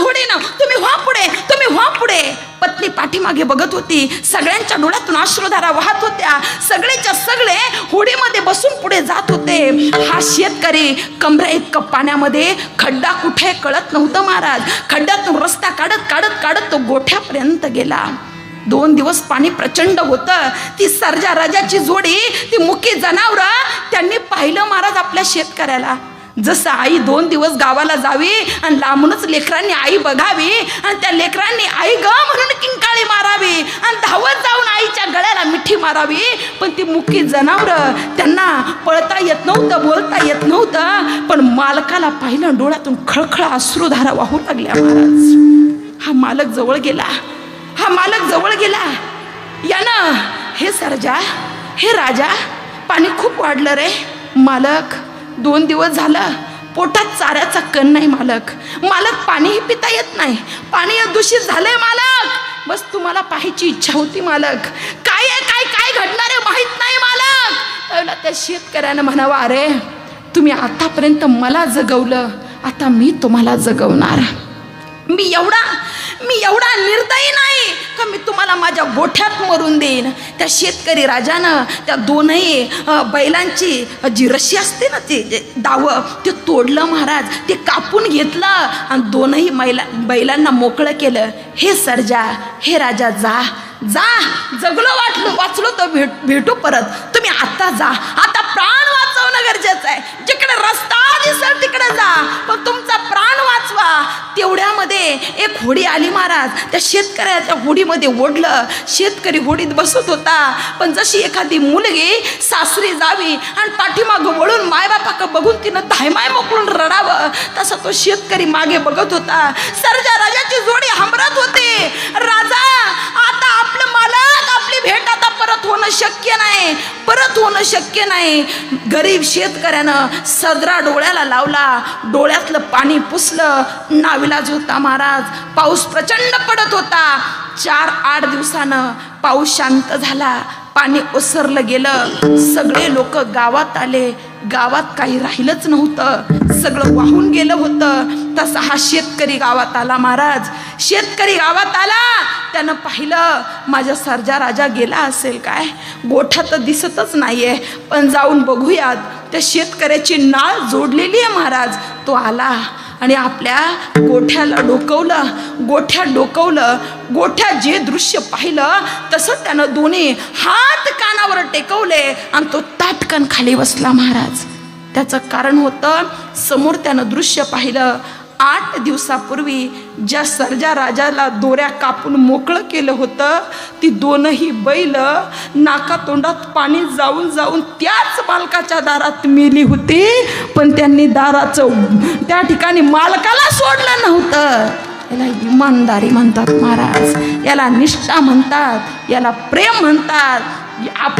होडीनं तुम्ही व्हा पुढे. तुम्ही व्हा पुढे. पत्नी पाठीमागे बघत होती. सगळ्यांच्या डोळ्यातून अश्रुधारा वाहत होत्या. सगळेच्या सगळे होडीमध्ये बसून पुढे जात होते. हा शेतकरी कमरा इतकं पाण्यामध्ये खड्डा कुठे कळत नव्हतं महाराज. खड्ड्यातून रस्ता काढत काढत काढत तो गोठ्यापर्यंत गेला. दोन दिवस पाणी प्रचंड होतं. ती सर्जा राजाची जोडी ती मुकी जनावरं त्यांनी पाहिलं महाराज आपल्या शेतकऱ्याला. जसं आई दोन दिवस गावाला जावी आणि लांबूनच लेकरांनी आई बघावी आणि त्या लेकरांनी आई ग म्हणून किंकाळी मारावी आणि धावत जाऊन आईच्या गळ्याला मिठी मारावी. पण ती मुकी जनावरं त्यांना पळता येत नव्हतं बोलता येत नव्हतं. पण मालकाला पाहिलं डोळ्यातून खळखळ अश्रुधारा वाहू लागल्या महाराज. हा मालक जवळ गेला. हा मालक जवळ गेला. यानं हे सरजा हे राजा पाणी खूप वाढलं रे मालक. दोन दिवस झालं पोटात चाऱ्याचा कण नाही मालक. मालक पाणीही पिता येत नाही. पाणी दूषित झालंय मालक. बस तुम्हाला पाहायची इच्छा होती मालक. काय आहे काय काय घडणार आहे माहीत नाही मालक. त्या शेतकऱ्यानं म्हणावं अरे तुम्ही आतापर्यंत मला जगवलं. आता मी तुम्हाला जगवणार. मी एवढा मी एवढा निर्दयी नाही का मी तुम्हाला माझ्या गोठ्यात मरून देईन. त्या शेतकरी राजानं त्या दोनही बैलांची जी रशी असते ना ते जे दावं ते तोडलं महाराज. ते कापून घेतलं आणि दोनही मैला बैलांना मोकळं केलं. हे सर्जा हे राजा जा जा. जगलो वाटलो वाचलो तर भेट भेटू परत. तुम्ही आता जा. आता प्राण वाचवणं गरजेचं आहे. जे एक होडी आली महाराज त्या शेतकऱ्याच्या होडीमध्ये ओढलं. शेतकरी होडीत बसत होता. पण जशी एखादी मुलगी सासरी जावी आणि पाठीमागं वळून मायबापाक बघून तिनं धायमाय मोकळून रडावं तसा तो शेतकरी मागे बघत होता. सरजा राजाची जोडी हमरत होती. होणं शक्य नाही परत होणं शक्य नाही. गरीब शेतकऱ्यानं सदरा डोळ्याला लावला डोळ्यातलं पाणी पुसलं नाविलाज होता महाराज पाऊस प्रचंड पडत होता. चार आठ दिवसानं पाऊस शांत झाला पाणी ओसरलं गेलं सगळे लोक गावात आले गावात काही राहिलंच नव्हतं. सगळं वाहून गेलं होतं. तसा हा शेतकरी गावात आला महाराज. शेतकरी गावात आला. त्यानं पाहिलं माझ्या सरजा राजा गेला असेल काय? गोठा तर दिसतच नाहीये. पण जाऊन बघूयात. त्या शेतकऱ्याची नाळ जोडलेली आहे महाराज. तो आला आणि आपल्या गोठ्याला डोकवलं. गोठ्या डोकवलं गोठ्या जे दृश्य पाहिलं तसं त्यानं दोन्ही हात कानावर टेकवले आणि तो ताटकन खाली बसला महाराज. त्याचं कारण होतं समोर त्यानं दृश्य पाहिलं. आठ दिवसापूर्वी ज्या सर्जा राजाला दोऱ्या कापून मोकळं केलं होतं ती दोनही बैल नाका तोंडात पाणी जाऊन जाऊन त्याच मालकाच्या दारात मेली होती पण त्यांनी दाराचं त्या ठिकाणी मालकाला सोडलं नव्हतं. याला इमानदारी म्हणतात महाराज. याला निष्ठा म्हणतात. याला प्रेम म्हणतात. आप